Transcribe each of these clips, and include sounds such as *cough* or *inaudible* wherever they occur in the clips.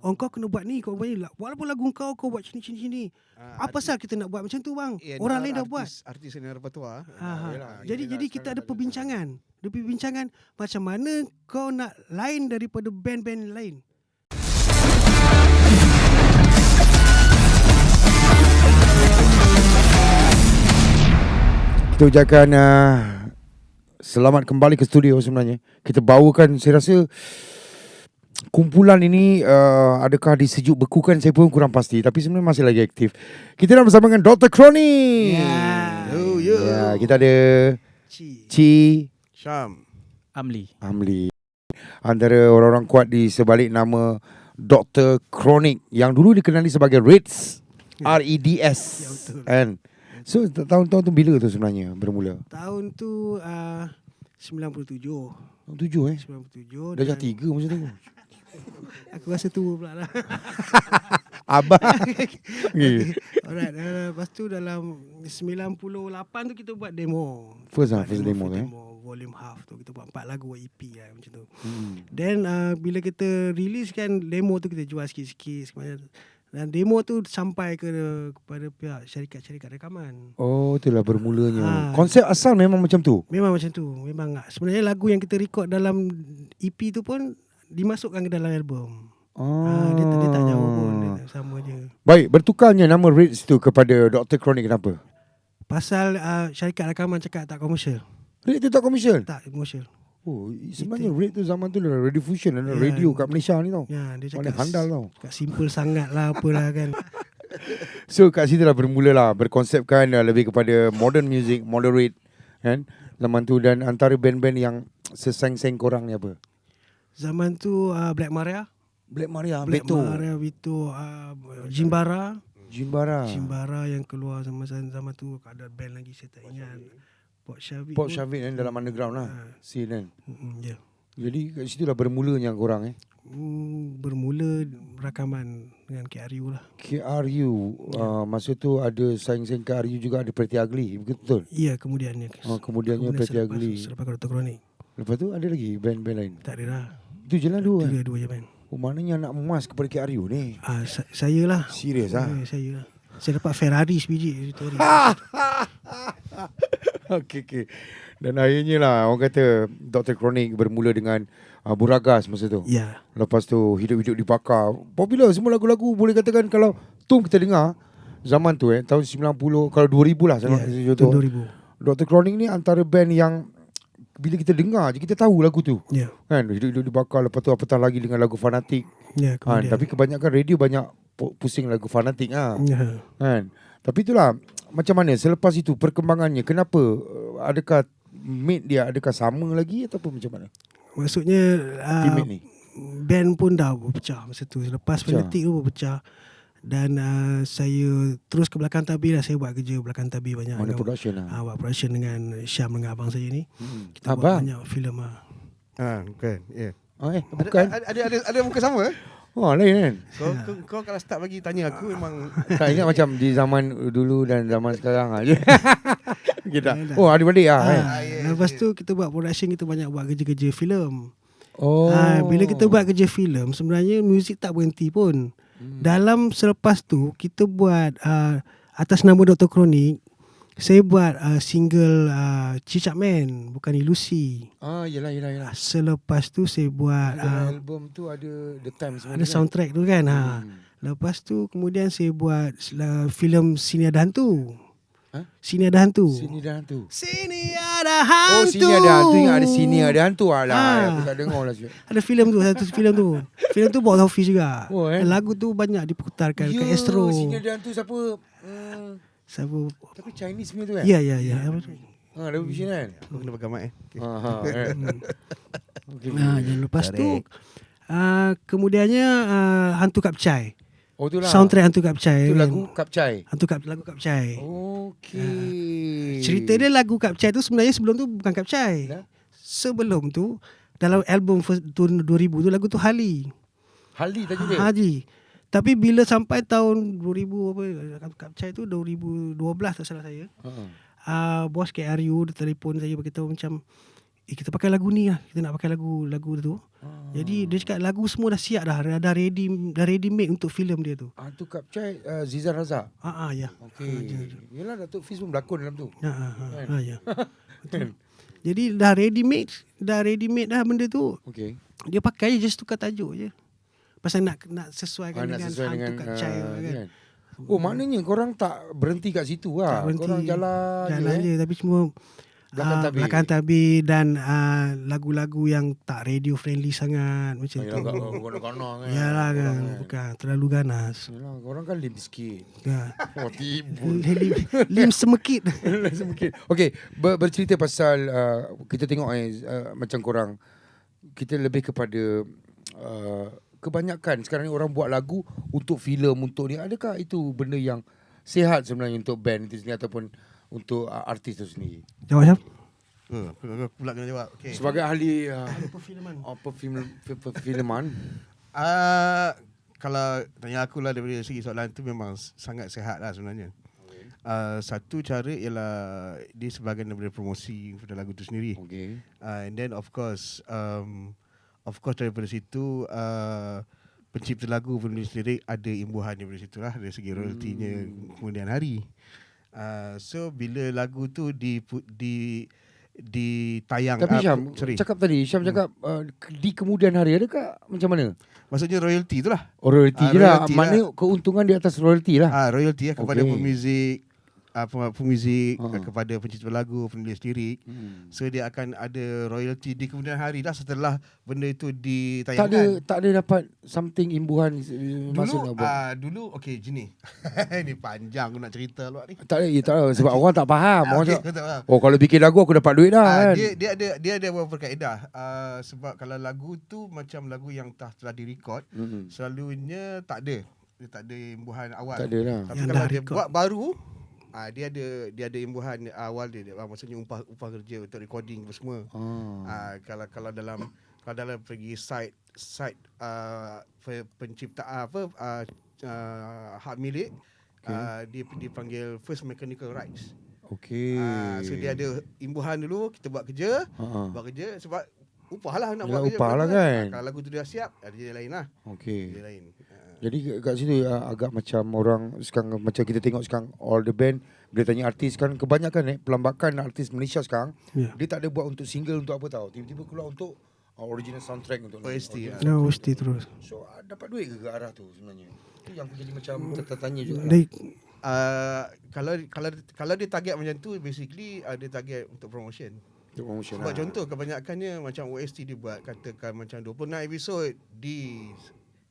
Oh kau kena buat ni Kau buat ni Walaupun lagu kau Kau buat sini sini sini Ah, Apa pasal kita nak buat macam tu bang eh, Orang lain dah buat artis, Artis yang repertoire. Ha, ha. yelah, Jadi jadi kita ada perbincangan. Ada perbincangan macam mana kau nak lain daripada band-band lain. Kita ucapkan uh, selamat kembali ke studio sebenarnya. Kita bawakan saya rasa kumpulan ini uh, adakah disejuk bekukan saya pun kurang pasti tapi sebenarnya masih lagi aktif. Kita dah bersama dengan Dr. Crony. Ya. Yo, yo. Ya, kita ada Ci. Ci Syam. Amli. Amli. Antara orang-orang kuat di sebalik nama Dr. Chronic yang dulu dikenali sebagai Reds. *laughs* R-E-D-S. Ya, betul. Kan? So t- tahun-tahun tu bila tu sebenarnya bermula? Tahun tu uh, 97. Tahun tujuh eh? 97. Dah jadi tiga masa tu. *laughs* Aku rasa tua pula lah. *laughs* Abang. okay. Alright. Uh, lepas tu dalam 98 tu kita buat demo. First lah, first demo, first eh. demo. Volume half tu. Kita buat empat lagu buat EP lah macam tu. Hmm. Then uh, bila kita release kan demo tu kita jual sikit-sikit semuanya. Dan demo tu sampai ke kepada pihak syarikat-syarikat rekaman. Oh, itulah bermulanya. Ha. Konsep asal memang macam tu. Memang macam tu. Memang. Sebenarnya lagu yang kita record dalam EP tu pun dimasukkan ke dalam album. Oh. Ah. dia, dia tak jauh pun. Dia sama je. Baik, bertukarnya nama Reds tu kepada Dr. Chronic kenapa? Pasal uh, syarikat rekaman cakap tak komersial. Reds tu tak komersial? Tak komersial. Oh, sebenarnya Reds tu zaman tu dah Radio Fusion, ada Ya. radio kat Malaysia ni tau. Ya, dia Paling cakap handal tau. Cakap simple sangat lah apalah kan. *laughs* So kat situ dah bermula lah Berkonsepkan uh, lebih kepada modern music Moderate kan Zaman tu dan antara band-band yang Seseng-seng korang ni apa? Zaman tu uh, Black Maria. Black Maria, Black Beto, Maria, Vito, uh, Jimbara. Jimbara, Jimbara yang keluar zaman zaman tu ada band lagi saya tak ingat. Port Shavit. Pun. Shavit kan dalam underground lah Ah. Scene kan Ya. Jadi kat situ dah bermulanya korang eh Hmm, bermula rakaman dengan KRU lah. KRU uh, Masa tu ada saing-saing KRU juga ada Pretty Ugly Betul? Iya, kemudiannya. Oh, kemudiannya Pretty selepas, Ugly Selepas Dr. Kronik. Lepas tu ada lagi band-band lain Tak ada lah. Itu je lah dua? Tiga dua je man. Oh maknanya nak emas kepada KRU ni Ah, sa- saya lah. Serius ah? Eh, saya lah. Saya dapat Ferrari sebiji. *laughs* Okey okey. Dan akhirnya lah orang kata Dr. Chronic bermula dengan uh, Buragas masa tu. ya. Lepas tu hidup-hidup dibakar. Popular semua lagu-lagu boleh katakan kalau tu kita dengar zaman tu eh tahun 90 kalau 2000 lah Ya, sama tahun contoh. 2000. Dr. Chronic ni antara band yang bila kita dengar je kita tahu lagu tu. Ya. Kan hidup-hidup dibakar lepas tu apatah lagi dengan lagu fanatik. Ya, Kan kemudian. tapi kebanyakan radio banyak pu- pusing lagu fanatik ah. Ya. Kan? Tapi itulah macam mana selepas itu perkembangannya kenapa uh, adakah mate dia adakah sama lagi ataupun macam mana? Maksudnya uh, Teammate ni. band pun dah berpecah masa tu. Lepas Pecah. fanatik tu berpecah. Dan uh, saya terus ke belakang tabir lah. Saya buat kerja belakang tabir banyak. Mana Agak- production lah. Ah, buat production dengan Syam dengan abang saya ni. Hmm. Kita buat Abang. banyak filem ah. Ah, bukan. Ya. Oh, eh, Ada, bukan. ada, ada, ada, ada muka sama? Oh, lain kan? Kau, kau, kau kalau start bagi tanya aku memang tak ingat macam di zaman dulu dan zaman sekarang aja. kita. Dah, dah. Oh, adik-beradik ah. eh? Ah, lepas tu kita buat production kita banyak buat kerja-kerja filem. Oh. Ah, bila kita buat kerja filem sebenarnya muzik tak berhenti pun. Hmm. Dalam selepas tu kita buat uh, atas nama Dr. Kronik saya buat uh, single uh, Cicak Man bukan Ilusi. Ah, yelah, yelah, yelah. Selepas tu saya buat Ada uh, album tu ada The Times semua ada kan? soundtrack tu kan. Ha. Hmm. Lepas tu kemudian saya buat uh, filem Sini Ada Hantu. Ha? Sini Ada Hantu. Sini ada hantu. Sini Ada Hantu. Oh, sini ada hantu. Ingat ada sini ada hantu. Alah, Ah. aku tak dengar lah. Ada filem tu, satu filem tu. filem tu box office juga. Oh, eh. Lagu tu banyak diputarkan kat Ya, Astro. Sini ada hantu siapa? Hmm. Siapa? Tapi Chinese punya tu kan? Ya, ya, ya. Apa tu? Ha, ada vision kan? aku kena pegang mic eh. Okay. Ha, ha, *laughs* okay. Nah, lepas tu Correct. uh, kemudiannya uh, Hantu Kapcai. Oh, tu lah. Soundtrack Hantu Kapcai. Itu kan. lagu Kapcai. Hantu Kap lagu Kapcai. Okey. Cerita dia lagu Kapcai tu sebenarnya sebelum tu bukan Kapcai. Dah? Sebelum tu dalam album first, tahun 2000 tu lagu tu Hali. Haldi tajuk dia. Haji. Tapi bila sampai tahun 2000 apa Kapcai tu 2012 tak salah saya. Ha. uh, bos KRU dia telefon saya beritahu macam eh, kita pakai lagu ni lah. Kita nak pakai lagu lagu tu. Ah. Jadi dia cakap lagu semua dah siap dah. Dah, dah ready dah ready made untuk filem dia tu. Ah tu Kap Chai uh, Zizan Razak. Ah ah ya. Okey. Yalah Datuk Fiz pun berlakon dalam tu. Ha ah, ah, Kan? ah, ya. Betul. *laughs* Jadi dah ready made, dah ready made dah benda tu. Okey. Dia pakai je just tukar tajuk je. Pasal nak nak sesuaikan Ah, nak dengan sesuai hang dengan ah, Chai tu kan. kan. Oh maknanya korang tak berhenti kat situ lah. Tak berhenti. Korang jalan, Jalan je. je eh. tapi semua Belakang ah, tabir. belakang tabir dan ah, lagu-lagu yang tak radio friendly sangat macam Yalah, *laughs* tu. kanak-kanak kan. Yalah kan, Korang bukan terlalu ganas. Yalah, korang kan lim sikit. Ya. *laughs* Oh tiba. lim, lim semekit. *laughs* Mungkin. Okey, ber, bercerita pasal uh, kita tengok eh uh, macam korang kita lebih kepada uh, kebanyakan sekarang ni orang buat lagu untuk filem untuk ni adakah itu benda yang sihat sebenarnya untuk band itu sendiri ataupun untuk uh, artis itu sendiri Jawab Syam. Uh, aku, pula kena jawab. Okay. sebagai ahli uh, Perfilman. oh, perfilm, per- perfilman Uh, kalau tanya aku lah daripada segi soalan tu memang sangat sehat lah sebenarnya. Uh, satu cara ialah dia sebahagian daripada promosi pada lagu tu sendiri. okey Uh, and then of course um, of course daripada situ uh, pencipta lagu penulis lirik ada imbuhan daripada situ lah dari segi royaltinya Hmm. kemudian hari. Uh, so bila lagu tu di di ditayang tapi uh, Syam sorry. cakap tadi Syam cakap uh, di kemudian hari adakah macam mana maksudnya royalty tu lah. oh, royalty Ah, je lah royalty mana keuntungan di atas royalty lah Ah royalty ya kepada Okey. pemuzik uh, pemuzik Ha. uh. kepada pencipta lagu, penulis lirik. hmm. So dia akan ada royalty di kemudian hari dah setelah benda itu tak ada ditayangkan. tak ada dapat something imbuhan uh, maksud Dulu nak buat. ah dulu okey gini. *laughs* ni panjang aku nak cerita luar ni. Tak ada, ya, tak ada sebab *laughs* orang tak faham. Ah, Orang cakap, kau tak faham. oh kalau bikin lagu aku dapat duit dah Ah, kan. dia dia ada dia ada beberapa kaedah. Uh, sebab kalau lagu tu macam lagu yang telah telah direkod, Mm-mm. selalunya tak ada. Dia tak ada imbuhan awal. Tak ada lah. Tapi Yang kalau dia record. buat baru ah dia ada dia ada imbuhan awal dia, dia ah, maksudnya upah upah kerja untuk recording apa semua. Ah. Ah kalau kalau dalam kalau dalam pergi site site uh, penciptaan apa uh, uh, hak milik Okay. uh, dia dipanggil first mechanical rights. Okey. Ah so dia ada imbuhan dulu kita buat kerja, ha. buat kerja sebab upah lah nak Yelah, buat kerja. upah lah betul kan. Ah, kalau lagu tu dah siap, ada dia lain lah. Okey. Dia lain. Ah. Jadi kat- situ uh, agak macam orang sekarang macam kita tengok sekarang all the band bila tanya artis kan kebanyakan eh pelambakan artis Malaysia sekarang Ya. dia tak ada buat untuk single untuk apa tahu tiba-tiba keluar untuk uh, original soundtrack untuk. OST, ah. No, soundtrack. mesti terus. So uh, dapat duit ke ke arah tu sebenarnya? Itu yang jadi macam tertanya juga. lah. Uh, kalau kalau kalau dia target macam tu basically uh, dia target untuk promotion. Promotion. Sebab lah. contoh kebanyakannya macam OST dia buat katakan macam 26 episod di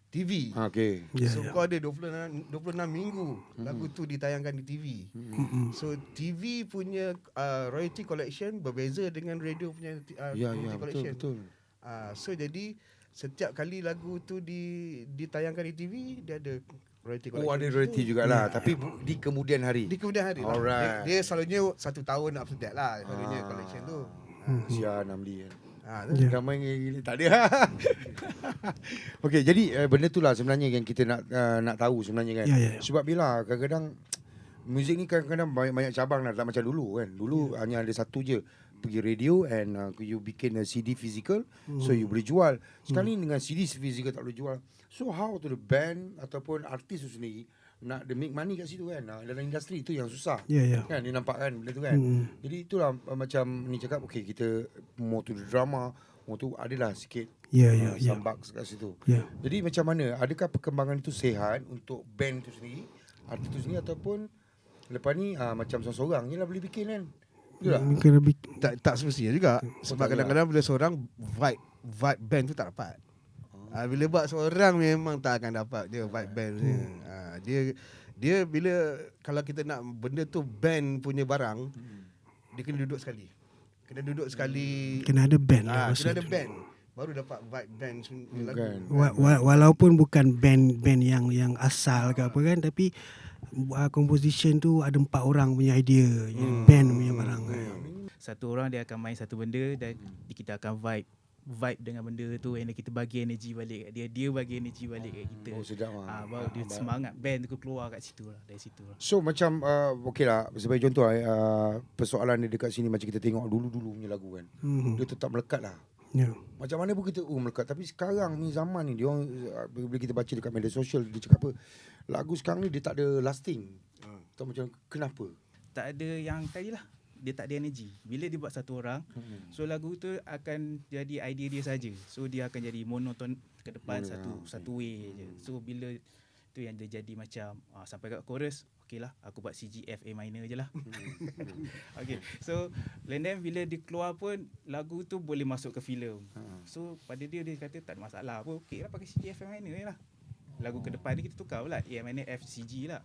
TV. Ah, okey. ya, so ya. kau ada 26 26 minggu lagu tu ditayangkan di TV. Mm-mm. So TV punya uh, royalty collection berbeza dengan radio punya uh, Ya royalty ya betul collection. betul. Uh, so jadi setiap kali lagu tu di ditayangkan di TV dia ada royalty collection. Oh ada royalty jugalah tapi bu- di kemudian hari. Di kemudian hari lah. Alright. Dia, dia selalunya satu tahun after that lah selalunya collection tu. Sia Namli kan. Ha, Ya. Ramai yang gini tak ada. *laughs* Okey, jadi uh, benda tu lah sebenarnya yang kita nak uh, nak tahu sebenarnya kan. Ya, ya, ya. Sebab bila kadang-kadang muzik ni kadang-kadang banyak-banyak cabang lah tak macam dulu kan. Dulu Ya. hanya ada satu je pergi radio and uh, you bikin a CD physical Hmm. so you boleh jual. Sekarang ni dengan CD physical tak boleh jual. So how to the band ataupun artis tu sendiri nak the make money kat situ kan. Uh, dalam industri tu yang susah. Ya, ya. Kan dia nampak kan benda tu kan. Mm. Jadi itulah uh, macam ni cakap okey kita more to the drama, more tu adalah sikit Ya, ya, uh, ya. some bugs kat situ. Ya. Jadi macam mana? Adakah perkembangan itu sehat untuk band tu sendiri, artis tu sendiri ataupun lepas ni uh, macam seorang-seorang je lah boleh bikin kan? Mungkin lebih tak tak semestinya juga. Sebab tak kadang-kadang bila seorang vibe vibe band tu tak dapat. Ah bila buat seorang memang tak akan dapat dia vibe band dia. Ah dia dia bila kalau kita nak benda tu band punya barang dia kena duduk sekali. Kena duduk sekali. kena ada band lah Ah kena ada tu. band baru dapat vibe band lagu. Wa- wa- walaupun bukan band-band yang yang asal ke apa kan tapi uh, composition tu ada empat orang punya idea yang band punya barang kan. Satu orang dia akan main satu benda dan kita akan vibe vibe dengan benda tu and then kita bagi energy balik kat dia dia bagi energy balik kat kita Oh sedap ah. ah baru dia semangat band tu keluar kat situ lah dari situ lah So macam uh, okey lah sebagai contoh uh, persoalan dia dekat sini macam kita tengok dulu-dulu punya lagu kan. Hmm. Dia tetap melekat lah. Ya. Macam mana pun kita oh melekat tapi sekarang ni zaman ni dia orang uh, bila kita baca dekat media sosial dia cakap apa lagu sekarang ni dia tak ada lasting. Hmm. Tahu macam kenapa? tak ada yang tadi lah dia tak ada energy bila dia buat satu orang Hmm. so lagu tu akan jadi idea dia saja so dia akan jadi monoton ke depan Mono, satu ah, satu way je so bila tu yang dia jadi macam ah, sampai kat chorus okey lah aku buat C G F A minor je lah *laughs* okay so and then bila dia keluar pun lagu tu boleh masuk ke filem Ha. so pada dia dia kata tak ada masalah apa okey lah pakai C G F A minor je lah lagu ke depan ni kita tukar pula A minor F C G lah?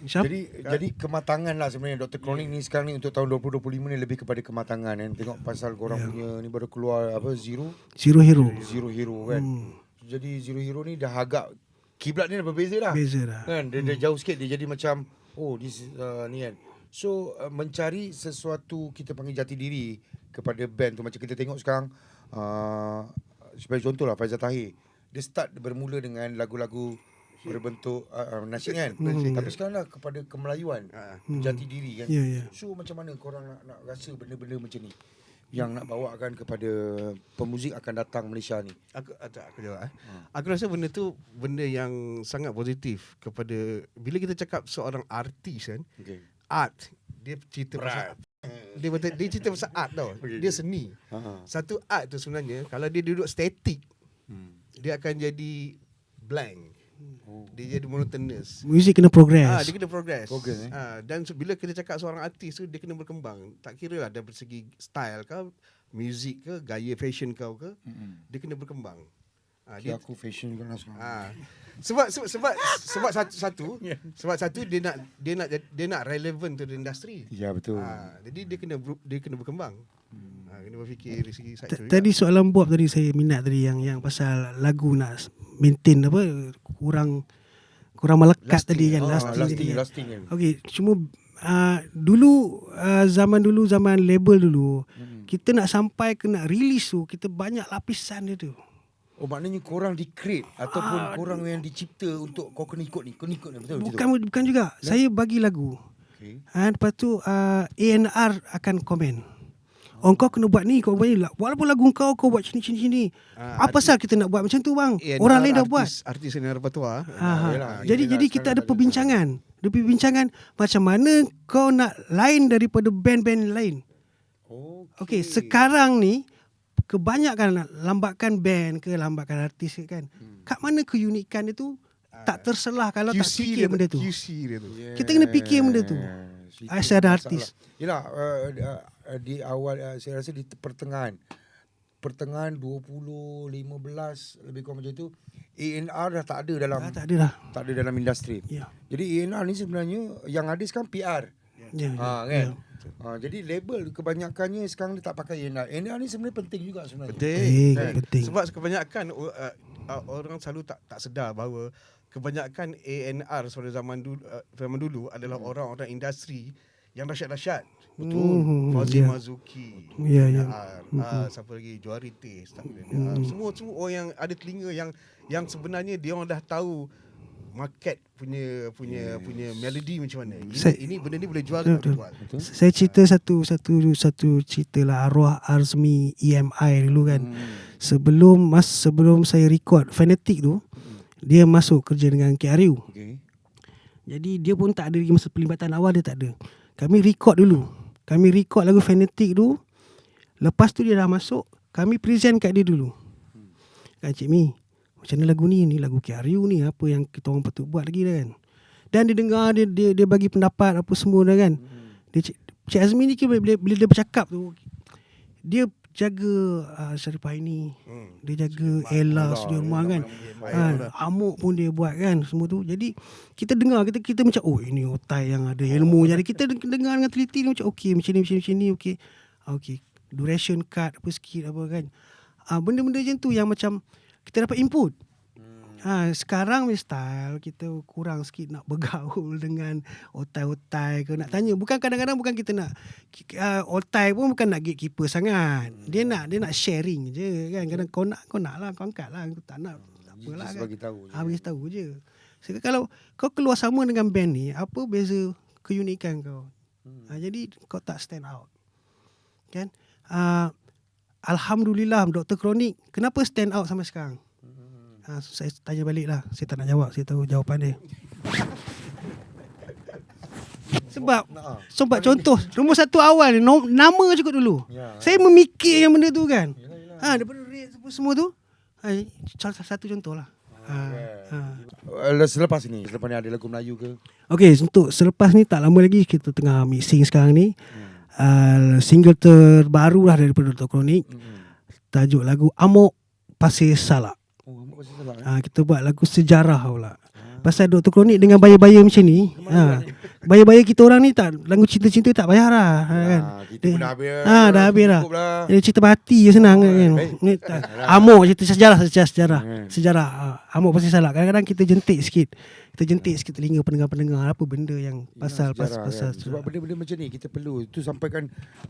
Jadi jadi kematangan lah sebenarnya Dr. Chronic ni sekarang ni untuk tahun 2025 ni lebih kepada kematangan kan. Tengok pasal korang Ya. punya ni baru keluar apa Zero Zero Hero. Zero Hero kan. Hmm. Jadi Zero Hero ni dah agak kiblat dia dah berbeza dah. Beza dah. Kan dia, dia jauh sikit dia jadi macam oh this is, uh, ni kan. So uh, mencari sesuatu kita panggil jati diri kepada band tu macam kita tengok sekarang uh, sebagai contoh lah Faizal Tahir. Dia start bermula dengan lagu-lagu berbentuk uh, uh, nasyid kan. Hmm. Tapi sekarang lah kepada kemelayuan, Ah. jati diri kan. Ya, ya. So macam mana korang nak, nak rasa benda-benda macam ni yang nak bawakan kepada pemuzik akan datang Malaysia ni? Aku ah, tak aku jawab eh. Aku rasa benda tu benda yang sangat positif kepada bila kita cakap seorang artis kan, Okay. art dia cerita pasal dia betul dia cerita pasal art tau. Okay. Dia seni. Ha. Satu art tu sebenarnya kalau dia duduk static Hmm. dia akan jadi blank. Oh. Dia jadi monotonous. Muzik kena progress. Ah, dia kena progress. Progress, eh? Ah, dan so, bila kita cakap seorang artis tu dia kena berkembang. Tak kira lah dari segi style kau, music ke, gaya fashion kau ke, Hmm. dia kena berkembang. Ah, Okay, dia, aku fashion juga lah sekarang. ah. Sebab sebab sebab sebab satu *laughs* satu Ya. sebab satu dia nak dia nak dia nak relevant to the industry. Ya betul. Ah, jadi dia kena dia kena berkembang. Hmm. Ah, kena berfikir dari segi side Ta- tu Tadi soalan Bob tadi saya minat tadi yang yang pasal lagu nak maintain apa kurang kurang melekat Lasting. tadi kan Oh, lasting, lasting, tadi kan. lasting kan. Okey, cuma uh, dulu uh, zaman dulu zaman label dulu Hmm. kita nak sampai ke nak release tu kita banyak lapisan dia tu. Oh maknanya korang di-create ataupun korang yang dicipta untuk kau kena ikut ni, kau kena ikut ni. Betul Bukan bukan juga. Saya bagi lagu. Okay. Ha, lepas tu uh, A&R akan komen. Oh kau kena buat ni Kau buat ni Walaupun lagu kau Kau buat sini sini sini Ah, Apa pasal kita nak buat macam tu bang A&R Orang lain dah buat artis, yang repertoire. Ha, ha. Yelah, Jadi jadi kita ada tak perbincangan. Ada perbincangan macam mana kau nak lain daripada band-band lain. Okay. Okey, sekarang ni kebanyakan nak lambatkan band ke lambatkan artis ke kan. Hmm. Kat mana keunikan dia tu tak terselah kalau tak QC fikir dia benda tu. QC dia tu. Kita kena fikir benda tu. Asal ada artis. Yelah uh, uh, di awal uh, saya rasa di pertengahan pertengahan 20 15 lebih kurang macam tu A&R dah tak ada dalam Ah, tak ada dah. tak ada dalam industri. Ya. Jadi A&R ni sebenarnya yang ada sekarang PR. Ya. Ha kan. Ha, jadi label kebanyakannya sekarang dia tak pakai A&R. A&R ni sebenarnya penting juga sebenarnya. Penting, Kan? penting. Sebab kebanyakan uh, uh, orang selalu tak tak sedar bahawa kebanyakan ANR pada zaman dulu uh, zaman dulu adalah Hmm. orang-orang industri yang dahsyat-dahsyat. Hmm, Fauzi ya. Mazuki. Ya, ya. ANR, ah, siapa lagi? Juari Tis. Tak ada. Ah, semua semua orang yang ada telinga yang yang sebenarnya dia orang dah tahu market punya punya punya melody macam mana. Ini, Saya- ini benda ni boleh jual Betul, betul. jual. Betul? Saya cerita satu satu satu cerita lah arwah Arzmi EMI dulu kan. Hmm. Sebelum mas sebelum saya record Fanatic tu, dia masuk kerja dengan KRU. Okay. Jadi dia pun tak ada lagi masa pelibatan awal dia tak ada. Kami record dulu. Kami record lagu Fanatic tu. Lepas tu dia dah masuk, kami present kat dia dulu. Kan Cik Mi, macam mana lagu ni? Ni lagu KRU ni apa yang kita orang patut buat lagi dah kan. Dan dia dengar dia dia, dia bagi pendapat apa semua dah kan. Dia Cik, Azmi ni bila, bila dia bercakap tu dia jaga uh, Syarifah ini. Hmm. Dia jaga Ella studio rumah kan. Ha, amuk pun dia buat kan semua tu. Jadi kita dengar kita kita macam oh ini otai yang ada ilmu. Jadi kita deng- dengar dengan teliti ni macam okey macam ni macam ni macam ni okey. Ah, Okey. Duration cut apa sikit apa kan. Ah benda-benda macam tu yang macam kita dapat input. Ha, sekarang punya style kita kurang sikit nak bergaul *laughs* dengan otai-otai ke nak tanya. Bukan kadang-kadang bukan kita nak uh, otai pun bukan nak gatekeeper sangat. Dia nak dia nak sharing je kan. Kadang kau nak kau nak lah kau angkat lah. Kau tak nak tak apalah kan. bagi tahu. Ha, bagi tahu je. Sekarang kalau kau keluar sama dengan band ni, apa beza keunikan kau? Hmm. Ha, jadi kau tak stand out. Kan? Uh, Alhamdulillah Dr. Kronik kenapa stand out sampai sekarang? Ha, saya tanya balik lah. Saya tak nak jawab. Saya tahu jawapan dia. Sebab Nah, sebab contoh nombor satu awal ni nom, nama cukup dulu. Ya, saya memikir yang benda tu kan. Yalah, yalah. Ha daripada rate semua, tu. Ha, salah satu contoh lah. Ha, ha. Uh, selepas ni, selepas ni ada lagu Melayu ke? Okey, untuk selepas ni tak lama lagi kita tengah mixing sekarang ni. Uh, single terbaru lah daripada Dr. Kronik. Hmm. Tajuk lagu Amok Pasir Salak. Salah. eh? Ha, kita buat lagu sejarah pula. Pasal Dr. Kronik dengan baya-baya macam ni. Ha, baya-baya kita orang ni tak lagu cinta-cinta tak payah lah. Ha, kan? Kita pun dah habis. Ah, dah habis dah. Cukup lah. Dia cerita berhati je senang kan. eh. Ni tak- Amok cerita sejarah sejarah sejarah. Hmm. Sejarah. Ha, amok pasal salah. Kadang-kadang kita jentik sikit. Kita jentik sikit telinga pendengar-pendengar apa benda yang pasal pasal sejarah pasal. kan. Sebab benda-benda macam ni kita perlu tu sampaikan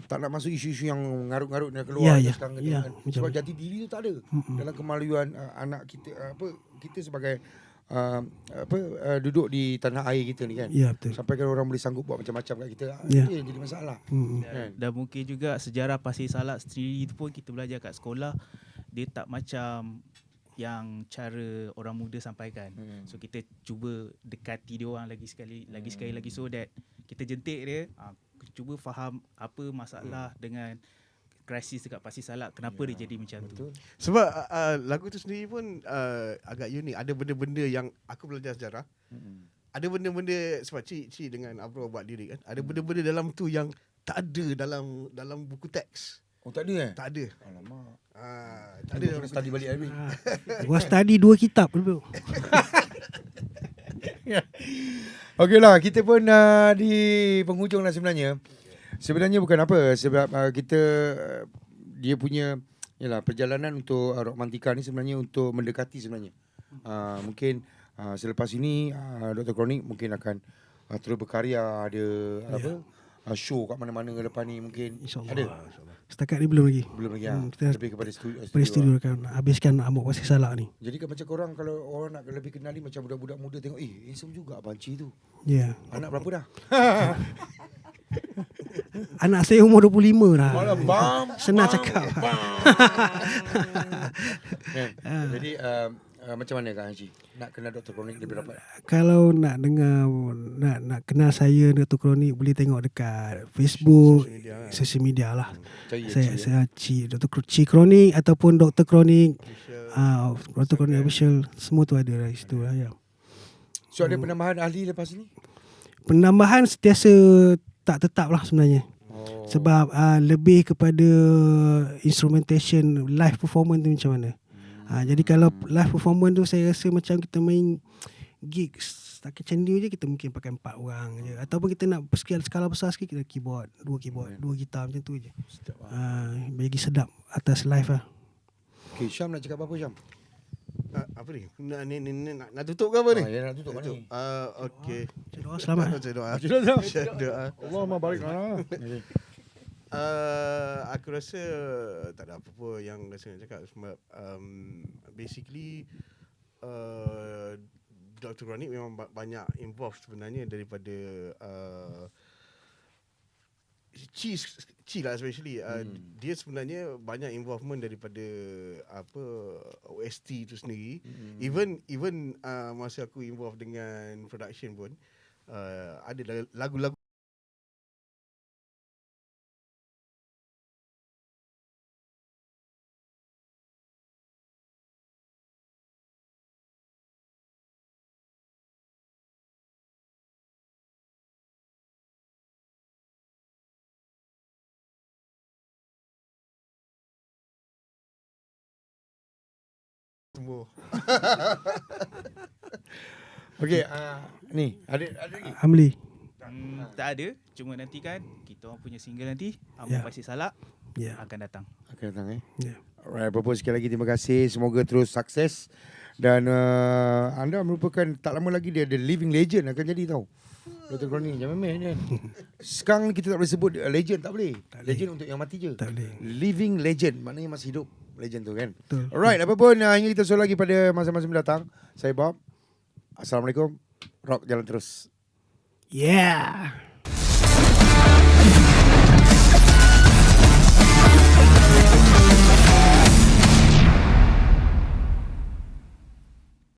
tak nak masuk isu-isu yang ngarut-ngarut yang keluar Ya, ya, sekarang ya, kan. Sebab jati diri tu tak ada. Mm-mm. Dalam kemaluan uh, anak kita uh, apa kita sebagai uh, apa uh, duduk di tanah air kita ni kan. Ya betul. Sampaikan orang boleh sanggup buat macam-macam kat kita. Ah, Ya. Itu yang jadi masalah. Hmm. Kan? Dan mungkin juga sejarah Pasir Salak sendiri tu pun kita belajar kat sekolah dia tak macam yang cara orang muda sampaikan. Hmm. So kita cuba dekati dia orang lagi sekali lagi sekali lagi so that kita jentik dia uh, cuba faham apa masalah dengan krisis dekat Pasir Salak kenapa dia jadi macam tu. Betul. Sebab uh, uh, lagu tu sendiri pun uh, agak unik. Ada benda-benda yang aku belajar sejarah. Hmm. Ada benda-benda sebab Cik Cik dengan Abro buat lirik kan. Ada benda-benda dalam tu yang tak ada dalam dalam buku teks. Oh tak ada eh? Tak ada. Alamak. Ah, Tak ada kena study balik habis. Ha. Gua study dua kitab dulu. *laughs* Okey lah, kita pun uh, di penghujung lah sebenarnya. Sebenarnya bukan apa, sebab uh, kita uh, dia punya yalah perjalanan untuk uh, romantika ni sebenarnya untuk mendekati sebenarnya. Uh, mungkin uh, selepas ini uh, Dr. Kronik mungkin akan uh, terus berkarya ada apa uh, show kat mana-mana ke depan ni mungkin InsyaAllah. ada Setakat ni belum lagi. belum lagi Hmm, hmm, kita- lebih kepada studio, Pada studio kan habiskan amuk pasir salak ni. Jadi kan macam korang kalau orang nak lebih kenali macam budak-budak muda tengok eh handsome juga banci tu. Ya. Yeah. Anak berapa dah? *laughs* Anak saya umur 25 dah. Malah bam. Senang bam, cakap. bam. *laughs* Kan? Jadi uh, uh, macam mana Kak Haji? Nak kenal Dr. Kronik lebih rapat? Kalau nak dengar nak nak kenal saya Dr. Kronik boleh tengok dekat Facebook, Social media, kan? social media lah. Cari Saya Haji, saya Cik Dr. Kro- Cik Kronik ataupun Dr. Kronik Official. ah Dr. Kronik official semua tu ada di situ lah ya. So ada penambahan ahli lepas ni? Penambahan sentiasa tak tetap lah sebenarnya. Oh. Sebab uh, lebih kepada instrumentation live performance tu macam mana. Ha, jadi kalau live performance tu saya rasa macam kita main gig setakat macam ni je kita mungkin pakai empat orang je. Ataupun kita nak skala, skala besar sikit kita keyboard, dua keyboard, dua gitar macam tu je. Sedap lah. Ha, bagi sedap atas live lah. Okay, Syam nak cakap apa-apa Syam? Ah, apa ni? Nak, ni, ni, ni nak, nak tutup ke apa ni? Ah, ya, nak tutup mana ni? Ah, okey. Cik doa selamat. Doa. Doa. Doa. Allah mah barik lah. Uh, aku rasa tak ada apa-apa yang rasa nak cakap sebab um, basically uh, Dr. Kronik memang ba- banyak involved sebenarnya daripada uh, Chi Chi lah especially uh, hmm. dia sebenarnya banyak involvement daripada apa OST tu sendiri hmm. even even uh, masa aku involved dengan production pun uh, ada lagu-lagu semua Okay, uh, ni ada ada lagi. Amli. Hmm, tak ada, cuma nanti kan kita orang punya single nanti Ya. yeah. Pasir Salak Ya. akan datang. Akan datang eh. Ya. Alright, apa-apa sekali lagi terima kasih. Semoga terus sukses Dan uh, anda merupakan tak lama lagi dia ada living legend akan jadi tau. Dr. Crony jangan main kan. *laughs* Sekarang ni kita tak boleh sebut uh, legend tak boleh. legend untuk yang mati je. Tak boleh. Living legend maknanya masih hidup legend tu kan. Betul. Alright, apa pun uh, hingga kita soal lagi pada masa-masa mendatang. Saya Bob. Assalamualaikum. Rock jalan terus. Yeah.